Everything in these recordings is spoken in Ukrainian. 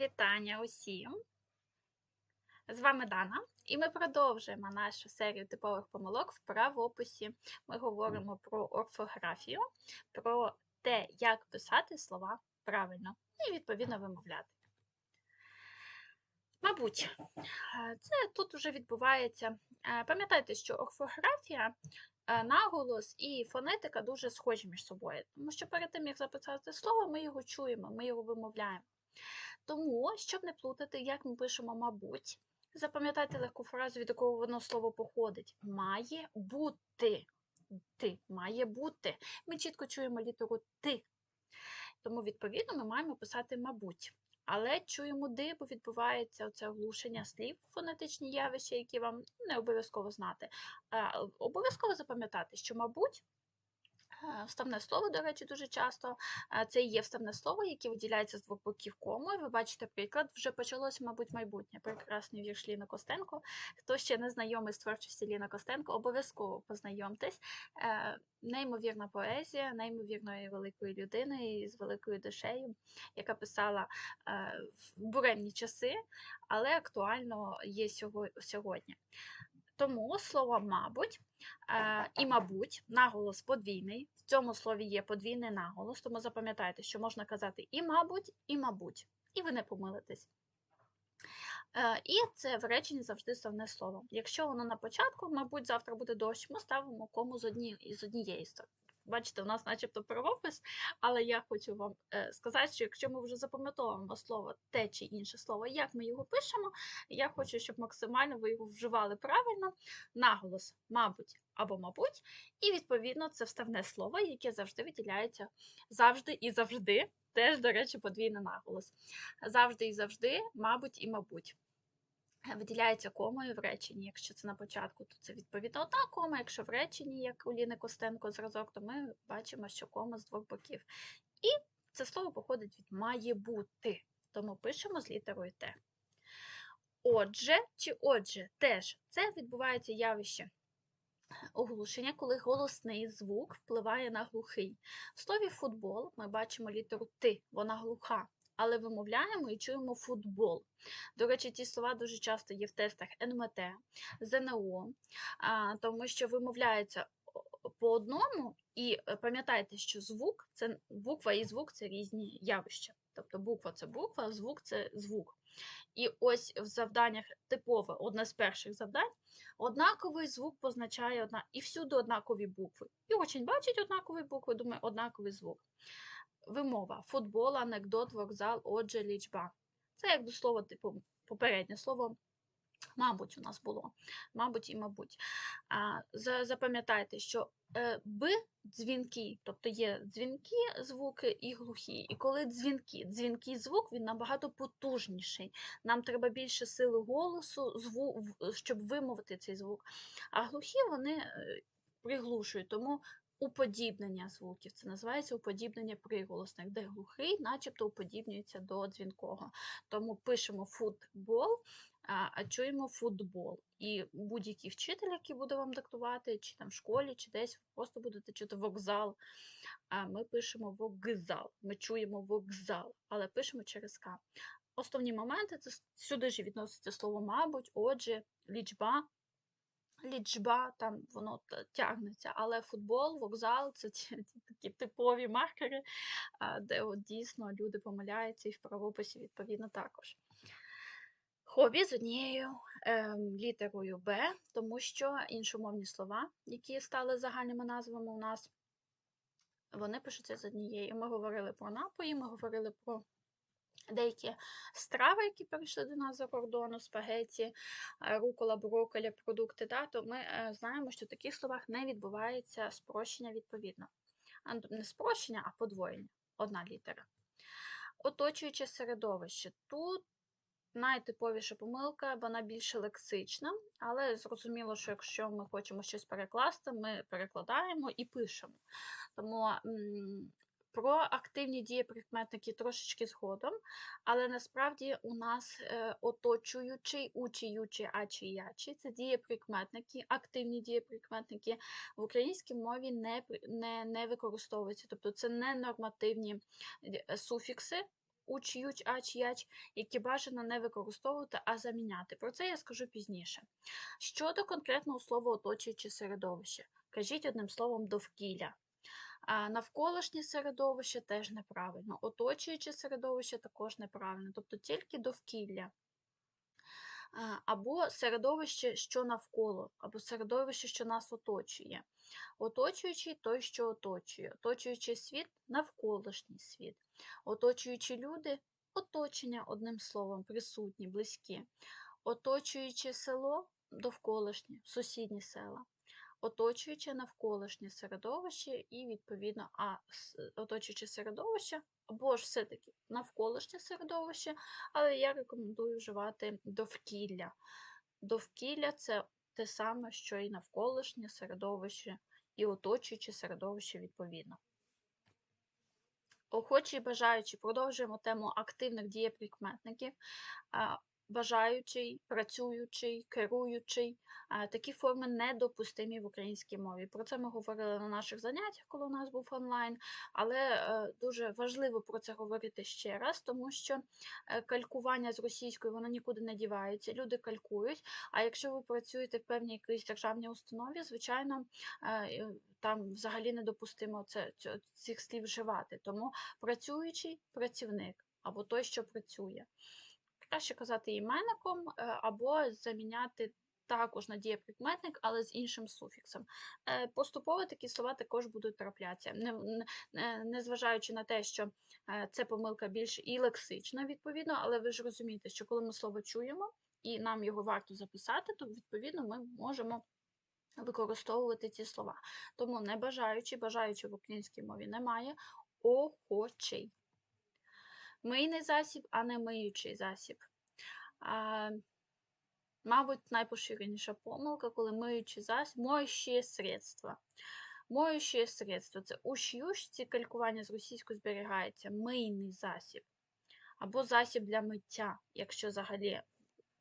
Вітання усім! З вами Дана, і ми продовжуємо нашу серію типових помилок в правописі. Ми говоримо про орфографію, про те, як писати слова правильно і відповідно вимовляти. Мабуть, це тут вже відбувається. Е, Пам'ятайте, що орфографія, е, наголос і фонетика дуже схожі між собою, тому що перед тим, як записати слово, ми його чуємо, ми його вимовляємо. Тому, щоб не плутати, як ми пишемо, мабуть, запам'ятайте легку фразу, від якого воно слово походить. Має бути. Ти має бути. Ми чітко чуємо літеру ти. Тому, відповідно, ми маємо писати мабуть. Але чуємо ди, бо відбувається оце оглушення слів, фонетичні явища, які вам не обов'язково знати. Обов'язково запам'ятати, що, мабуть, Вставне слово, до речі, дуже часто е, це і є вставне слово, яке виділяється з двох боків комою. Ви бачите приклад, вже почалося, мабуть, майбутнє. Прекрасний вірш Ліна Костенко. Хто ще не знайомий з творчості Ліна Костенко, обов'язково познайомтесь. Е, Неймовірна поезія, неймовірної великої людини з великою душею, яка писала в буремні часи, але актуально є сьогодні. Тому слово, мабуть, і, мабуть, наголос подвійний. В цьому слові є подвійний наголос, тому запам'ятайте, що можна казати і, мабуть, і, мабуть, і ви не помилитесь. Е, і це в реченні завжди ставне слово. Якщо воно на початку, мабуть, завтра буде дощ, ми ставимо кому з однієї сторони. Бачите, у нас начебто правопис, але я хочу вам е, сказати, що якщо ми вже запам'ятовуємо слово те чи інше слово, як ми його пишемо, я хочу, щоб максимально ви його вживали правильно, наголос, мабуть, або мабуть, і відповідно це вставне слово, яке завжди виділяється завжди і завжди. Теж, до речі, подвійний наголос. Завжди і завжди, мабуть, і мабуть. Виділяється комою в реченні. Якщо це на початку, то це відповідно одна кома. Якщо в реченні, як у Ліни Костенко зразок, то ми бачимо, що кома з двох боків. І це слово походить від має бути, тому пишемо з літерою Т. Отже, чи отже, теж це відбувається явище оглушення, коли голосний звук впливає на глухий. В слові футбол ми бачимо літеру Т, вона глуха але вимовляємо і чуємо футбол. До речі, ті слова дуже часто є в тестах НМТ, ЗНО, тому що вимовляється по одному, і е, пам'ятайте, що звук це буква і звук це різні явища. Тобто буква це буква, звук це звук. І ось в завданнях типове, одне з перших завдань, однаковий звук позначає одна, і всюди однакові букви. І очень бачить однакові букви, думає, однаковий звук. Вимова футбол, анекдот, вокзал, отже, лічба. Це як до слова, типу, попереднє слово, мабуть, у нас було. Мабуть і мабуть. А, Запам'ятайте, що е, Б дзвінки, тобто є дзвінки звуки і глухі. І коли дзвінки, дзвінкий звук, він набагато потужніший. Нам треба більше сили голосу, зву, щоб вимовити цей звук. А глухі вони е, приглушують. Тому уподібнення звуків. Це називається уподібнення приголосних, де глухий, начебто уподібнюється до дзвінкого. Тому пишемо футбол, а чуємо футбол. І будь-який вчитель, який буде вам диктувати, чи там в школі, чи десь просто будете чути вокзал. А ми пишемо вокзал, ми чуємо вокзал, але пишемо через К. Основні моменти це сюди ж відноситься слово, мабуть, отже, лічба, лічба, там воно тягнеться, але футбол, вокзал це ті, такі типові маркери, де от дійсно люди помиляються і в правописі відповідно також. Хобі з однією е, літерою Б, тому що іншомовні слова, які стали загальними назвами у нас, вони пишуться з однією. Ми говорили про напої, ми говорили про Деякі страви, які перейшли до нас за кордону, спагеті, е, рукола, брокколі, продукти, да, то ми е, знаємо, що в таких словах не відбувається спрощення відповідно. Не спрощення, а подвоєння. Одна літера. Оточуюче середовище. Тут найтиповіша помилка, вона більше лексична, але зрозуміло, що якщо ми хочемо щось перекласти, ми перекладаємо і пишемо. Тому про активні дієприкметники трошечки згодом, але насправді у нас е, оточуючий, учіючий, ачий, ячий це дієприкметники, активні дієприкметники в українській мові не не, не використовуються. Тобто це не нормативні е, суфікси уч, ють, ач, яч, які бажано не використовувати, а заміняти. Про це я скажу пізніше. Щодо конкретного слова оточуюче середовище, кажіть одним словом довкілля. Навколишнє середовище теж неправильно. Оточуюче середовище також неправильно, тобто тільки довкілля. Або середовище, що навколо, або середовище, що нас оточує. Оточуючий той, що оточує. Оточуючий світ навколишній світ. Оточуючі люди оточення, одним словом, присутні, близькі. Оточуюче село довколишнє, сусідні села оточуюче навколишнє середовище і, відповідно, а оточуюче середовище, або ж все-таки навколишнє середовище, але я рекомендую вживати довкілля. Довкілля це те саме, що і навколишнє середовище, і оточуюче середовище відповідно. Охочі і бажаючі, продовжуємо тему активних дієприкметників. Бажаючий, працюючий, керуючий. Такі форми недопустимі в українській мові. Про це ми говорили на наших заняттях, коли у нас був онлайн. Але е, дуже важливо про це говорити ще раз, тому що е, калькування з російською воно нікуди не дівається. Люди калькують. А якщо ви працюєте в певній якійсь державній установі, звичайно, е, там взагалі недопустимо це, цих слів вживати. Тому працюючий працівник або той, що працює. Краще казати іменником е, або заміняти також на дієприкметник, але з іншим суфіксом. Е, Поступово такі слова також будуть траплятися, не- не- не- незважаючи на те, що е, це помилка більш і лексична, відповідно, але ви ж розумієте, що коли ми слово чуємо і нам його варто записати, то відповідно ми можемо використовувати ці слова. Тому не бажаючи, бажаючи в українській мові немає, охочий. Мийний засіб, а не миючий засіб. А, мабуть, найпоширеніша помилка, коли миючий засіб, моющее средство. Моющее средство це у ш'юшці калькування з російською зберігається мийний засіб. Або засіб для миття, якщо взагалі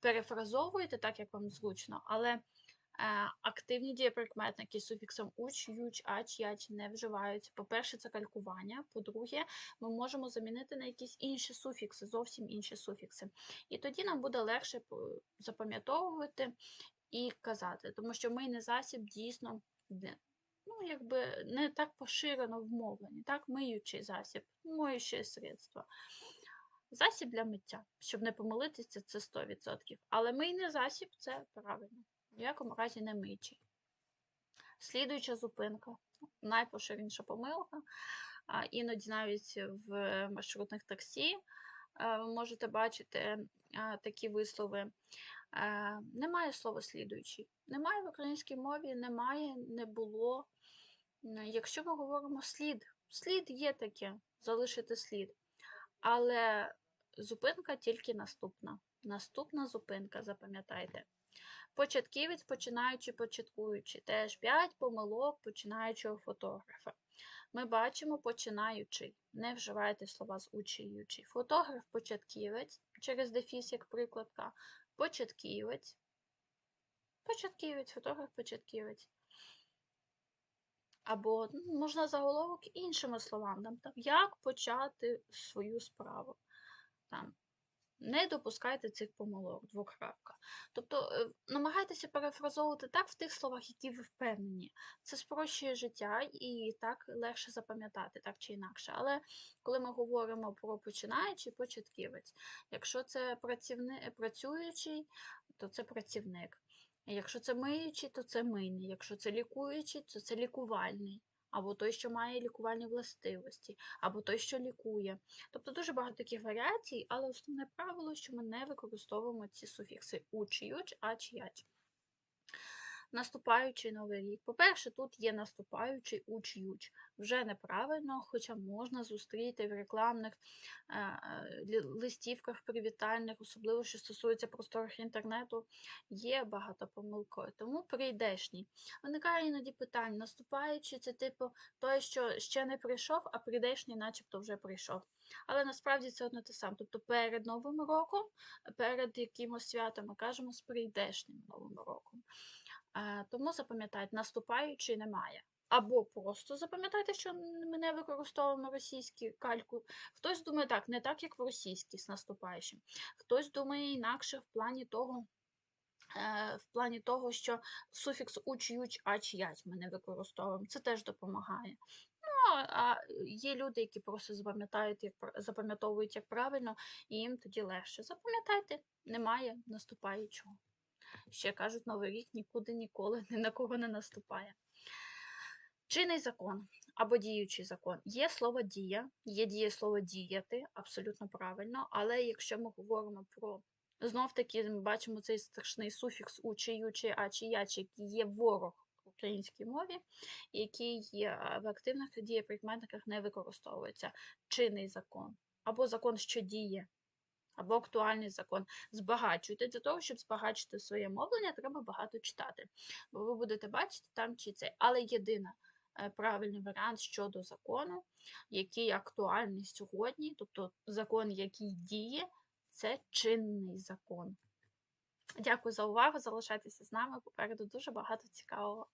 перефразовуєте так, як вам зручно, але активні дієприкметники з суфіксом уч, юч, ач, яч не вживаються. По-перше, це калькування. По-друге, ми можемо замінити на якісь інші суфікси, зовсім інші суфікси. І тоді нам буде легше запам'ятовувати і казати, тому що мийний засіб дійсно ну, якби не так поширено в мовленні. Так, миючий засіб, моюче средство. Засіб для миття, щоб не помилитися, це 100%. Але мийний засіб це правильно. В ніякому разі не миючий. Слідуюча зупинка, найпоширеніша помилка. Іноді навіть в маршрутних таксі е, ви можете бачити е, такі вислови. Е, Немає слова слідуючий. Немає в українській мові, немає, не було. Якщо ми говоримо слід, слід є таке, залишити слід. Але зупинка тільки наступна. Наступна зупинка, запам'ятайте. Початківець, починаючи, початкуючи. Теж 5 помилок починаючого фотографа. Ми бачимо починаючий. Не вживайте слова з учиючий. Фотограф початківець через дефіс, як прикладка. Початківець. Початківець, фотограф початківець. Або ну, можна заголовок іншими словами. Там, як почати свою справу. Там, не допускайте цих помилок, двокрапка. Тобто е, намагайтеся перефразовувати так в тих словах, які ви впевнені. Це спрощує життя і так легше запам'ятати, так чи інакше. Але коли ми говоримо про починаючий початківець, якщо це працівни... працюючий, то це працівник. Якщо це миючий, то це мийний. Якщо це лікуючий, то це лікувальний. Або той, що має лікувальні властивості, або той, що лікує. Тобто дуже багато таких варіацій, але основне правило, що ми не використовуємо ці суфікси уч, юч, ач, яч. Наступаючий новий рік. По-перше, тут є наступаючий уч, юч. Вже неправильно, хоча можна зустріти в рекламних е, е, листівках привітальних, особливо що стосується просторих інтернету, є багато помилкою. Тому прийдешній. Виникає іноді питання, наступаючий це типу той, що ще не прийшов, а прийдешній начебто вже прийшов. Але насправді це одно те саме. Тобто перед Новим роком, перед якимось святом ми кажемо з прийдешнім Новим роком. Тому запам'ятайте, наступаючий немає. Або просто запам'ятайте, що ми не використовуємо російські кальку. Хтось думає так, не так, як в російській з наступаючим. Хтось думає інакше в плані того, е, в плані того, що суфікс уч, ють, ач, ять ми не використовуємо. Це теж допомагає. Ну, а є люди, які просто запам'ятають, як запам'ятовують як правильно, і їм тоді легше. Запам'ятайте, немає наступаючого. Ще кажуть, новий рік нікуди ніколи ні на кого не наступає. Чинний закон або діючий закон. Є слово дія, є дієслово діяти, абсолютно правильно, але якщо ми говоримо про знов таки ми бачимо цей страшний суфікс у чи а, чи який є ворог в українській мові, який в активних дієприкметниках не використовується. Чинний закон або закон, що діє. Або актуальний закон. Збагачуйте. Для того, щоб збагачити своє мовлення, треба багато читати. Бо ви будете бачити там чи цей. Але єдине е, правильний варіант щодо закону, який актуальний сьогодні, тобто закон, який діє, це чинний закон. Дякую за увагу. Залишайтеся з нами. Попереду дуже багато цікавого.